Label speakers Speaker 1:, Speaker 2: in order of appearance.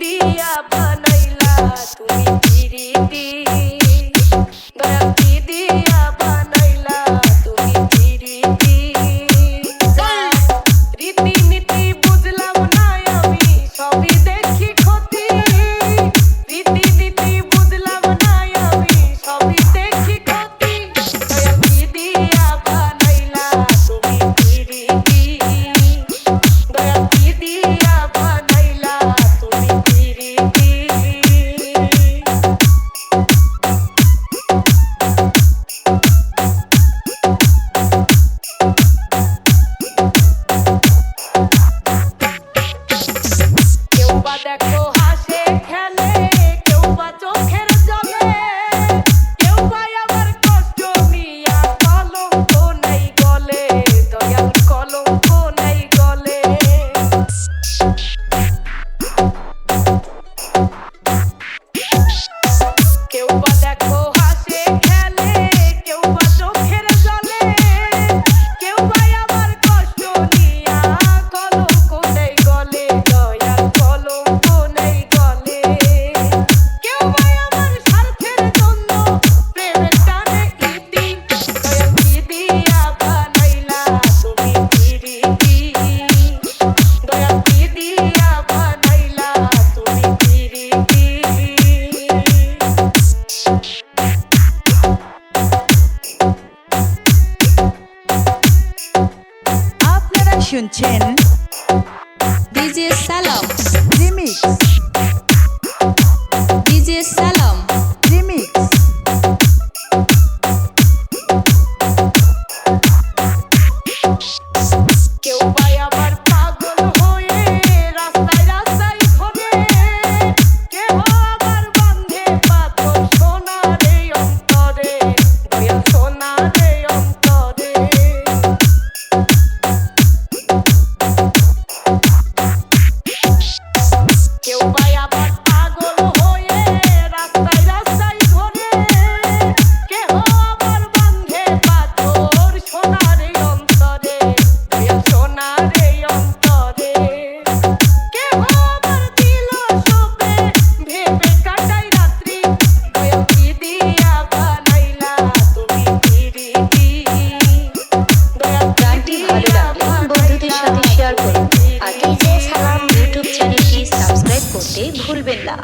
Speaker 1: ভিডিয়া বানাইলা তুমি শুনছেন?
Speaker 2: ডিজে সালাম।
Speaker 1: রিমিক্স
Speaker 2: ডিজে সালাম। ভুলবেন না।